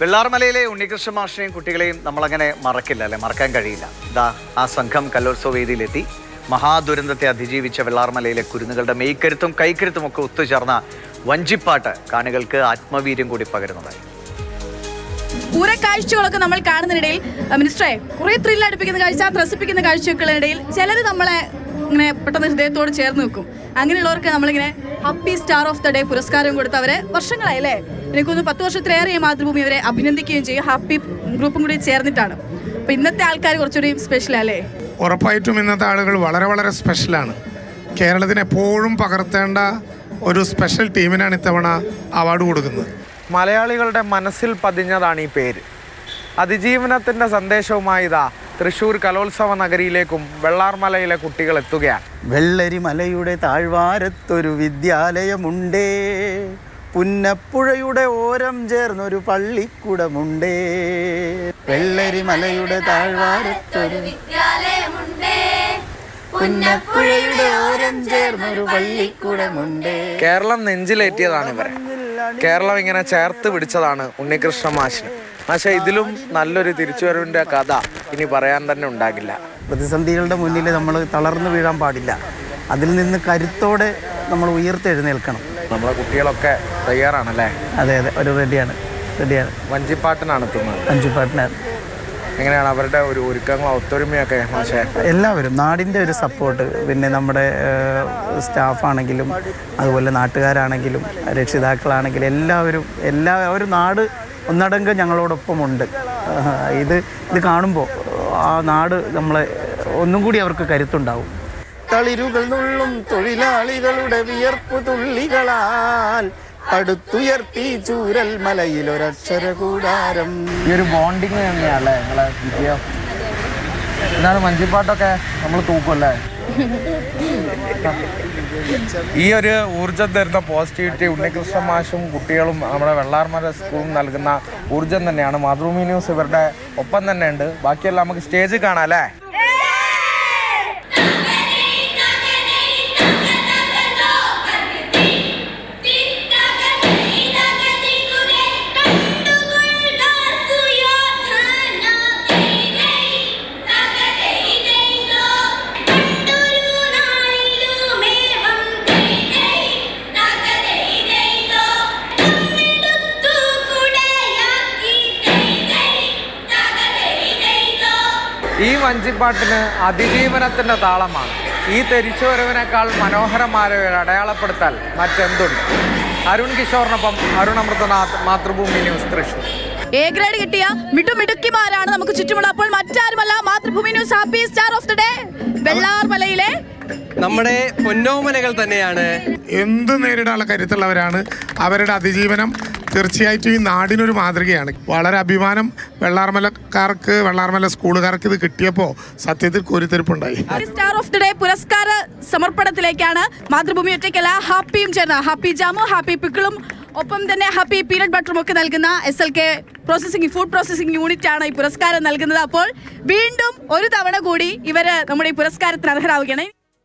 വെള്ളാർമലയിലെ ഉണ്ണികൃഷ്ണ മാഷിനെയും കുട്ടികളെയും നമ്മളങ്ങനെ മറക്കില്ല അല്ലെ? മറക്കാൻ കഴിയില്ല. ഇതാ ആ സംഘം കലോത്സവ വേദിയിലെത്തി. മഹാദുരന്തത്തെ അതിജീവിച്ച വെള്ളാർമലയിലെ കുരുന്നുകളുടെ മെയ്ക്കരുത്തും കൈക്കരുത്തും ഒക്കെ ഒത്തുചേർന്ന വഞ്ചിപ്പാട്ട് കാണികൾക്ക് ആത്മവീര്യം കൂടി പകരുന്നതായി. കുറെ കാഴ്ചകളൊക്കെ നമ്മൾ കാണുന്നതിനിടയിൽ മിനിസ്റ്ററെ കുറെ ത്രില്ലടിപ്പിക്കുന്ന കാഴ്ച ത്രസിപ്പിക്കുന്ന കാഴ്ചകൾക്കിടയിൽ ചിലർ നമ്മളെ ഇങ്ങനെ പെട്ടെന്ന് ഹൃദയത്തോട് ചേർന്ന് നിൽക്കും അങ്ങനെയുള്ളവർക്ക് നമ്മളിങ്ങനെ happy star of the day പുരസ്കാരം കൊടുത്ത് അവരെ വർഷങ്ങളായി അല്ലേ? എനിക്കൊന്ന് പത്ത് വർഷത്തിലേറെ ഈ മാതൃഭൂമി അവരെ അഭിനന്ദിക്കുകയും ചെയ്യും. ഹാപ്പി ഗ്രൂപ്പും കൂടി ചേർന്നിട്ടാണ്. അപ്പം ഇന്നത്തെ ആൾക്കാർ കുറച്ചുകൂടി സ്പെഷ്യൽ അല്ലേ? ഉറപ്പായിട്ടും ഇന്നത്തെ ആളുകൾ വളരെ വളരെ സ്പെഷ്യലാണ് കേരളത്തിന് എപ്പോഴും പകർത്തേണ്ട ഒരു സ്പെഷ്യൽ ടീമിനാണ് ഇത്തവണ അവാർഡ് കൊടുക്കുന്നത്. മലയാളികളുടെ മനസ്സിൽ പതിഞ്ഞതാണ് ഈ പേര്. അതിജീവനത്തിന്റെ സന്ദേശവുമായി ഇതാ തൃശ്ശൂർ കലോത്സവ നഗരിയിലേക്കും വെള്ളാർമലയിലെ കുട്ടികൾ എത്തുകയാണ്. വെള്ളരിമലയുടെ താഴ്വാരത്തൊരു വിദ്യാലയമുണ്ടേ. പുന്നപ്പുഴയുടെ ഓരം ചേർന്നൊരു പള്ളിക്കുടമുണ്ടേ. വെള്ളരിമലയുടെ താഴ്വാരത്തൊരു വിദ്യാലയമുണ്ടേ. പുന്നപ്പുഴയുടെ ഓരം ചേർന്നൊരു പള്ളിക്കുടമുണ്ടേ. കേരളം നെഞ്ചിലേറ്റിയതാണ് ഇവരെ. കേരളം ഇങ്ങനെ ചേർത്ത് പിടിച്ചതാണ് ഉണ്ണികൃഷ്ണ മാഷിന്. പക്ഷേ ഇതിലും നല്ലൊരു തിരിച്ചുവരവിന്റെ കഥ. ഇനി പറയാൻ തന്നെ ഉണ്ടാകില്ല. പ്രതിസന്ധികളുടെ മുന്നിൽ നമ്മൾ തളർന്നു വീഴാൻ പാടില്ല. അതിൽ നിന്ന് കരുത്തോടെ നമ്മൾ ഉയർത്തെഴുന്നേൽക്കണം. നമ്മളെ കുട്ടികളൊക്കെ തയ്യാറാണല്ലേ? അതെ അതെ. ഒരു റെഡിയാണ്. റെഡിയാണ്. വഞ്ചിപ്പാട്ടിനാണ് എത്തുന്നത്. വഞ്ചിപ്പാട്ടിനാണ്. എങ്ങനെയാണ് അവരുടെ ഒരു ഒരുക്കങ്ങൾ ഒത്തൊരുമയൊക്കെ മാഷേ? എല്ലാവരും നാടിന്റെ ഒരു സപ്പോർട്ട്. പിന്നെ നമ്മുടെ സ്റ്റാഫാണെങ്കിലും അതുപോലെ നാട്ടുകാരാണെങ്കിലും രക്ഷിതാക്കളാണെങ്കിലും എല്ലാവരും എല്ലാ ഒരു നാട് ഒന്നടങ്കം ഞങ്ങളോടൊപ്പമുണ്ട്. ഇത് ഇത് കാണുമ്പോൾ ആ നാട് നമ്മളെ ഒന്നും കൂടി അവർക്ക് കരുത്തുണ്ടാവും. തളിരുകൾ നുള്ളും തൊഴിലാളികളുടെ വിയർപ്പ് തുള്ളികളാൽ അടുത്തുയർത്തി ചൂരൽ മലയിൽ ഒരക്ഷര കൂടാരം. ഈ ഒരു ബോണ്ടിങ് തന്നെയാണല്ലേ നിങ്ങളെ എന്നാണ് മഞ്ചിപ്പാട്ടൊക്കെ നമ്മൾ തൂക്കുമല്ലേ? ഈ ഒരു ഊർജം തരുന്ന പോസിറ്റിവിറ്റി ഉണ്ണികൃഷ്ണ മാഷും കുട്ടികളും നമ്മുടെ വെള്ളാർമല സ്കൂളും നൽകുന്ന ഊർജം തന്നെയാണ്. മാതൃഭൂമി ന്യൂസ് ഇവരുടെ ഒപ്പം തന്നെ ഉണ്ട് ബാക്കിയെല്ലാം നമുക്ക് സ്റ്റേജിൽ കാണാം അല്ലേ? ഈ വഞ്ചിപ്പാട്ടിന് അതിജീവനത്തിന്റെ താളമാണ്. ഈ തിരിച്ചുവരവിനേക്കാൾ മനോഹരമായ ഒരു അടയാളപ്പെടുത്താൽ മറ്റെന്തുണ്ട്? Arun കിഷോറിനൊപ്പം Arun Amrithanath Mathrubhumi news Thrissur A grade കിട്ടിയ മിടുമിടുക്കിമാരാണ് നമുക്ക് ചുറ്റുമുള്ള അപ്പോൾ മറ്റാരുമല്ല Mathrubhumi news happy star of the day. വെള്ളാർമലയിലെ നമ്മുടെ പൊന്നോമനകൾ തന്നെയാണ്. എന്ത് നേരിടാനുള്ള കരുത്തുള്ളവരാണ് അവരുടെ അതിജീവനം. തീർച്ചയായിട്ടും ഈ നാടിനൊരു മാതൃകയാണ്. വളരെ അഭിമാനം വെള്ളാർമലക്കാർക്ക് വെള്ളാർമല സ്കൂളുകാർക്ക് ഇത് കിട്ടിയപ്പോൾ സത്യത്തിൽ കോരിത്തെരുപ്പുണ്ടായി. സ്റ്റാർ ഓഫ് ദി ഡേ പുരസ്കാര സമർപ്പണത്തിലേക്കാണ് മാതൃഭൂമി ഒറ്റയ്ക്കല്ല ഹാപ്പിയും ചേർന്ന ഹാപ്പി ജാമും ഹാപ്പി പിക്കിളും ഒപ്പം തന്നെ ഹാപ്പി പീനട്ട് ബട്ടറും ഒക്കെ നൽകുന്ന S L K processing food processing unit ആണ് ഈ പുരസ്കാരം നൽകുന്നത്. അപ്പോൾ വീണ്ടും ഒരു തവണ കൂടി ഇവർ നമ്മുടെ ഈ പുരസ്കാരത്തിന് അർഹരാവുകയാണ്.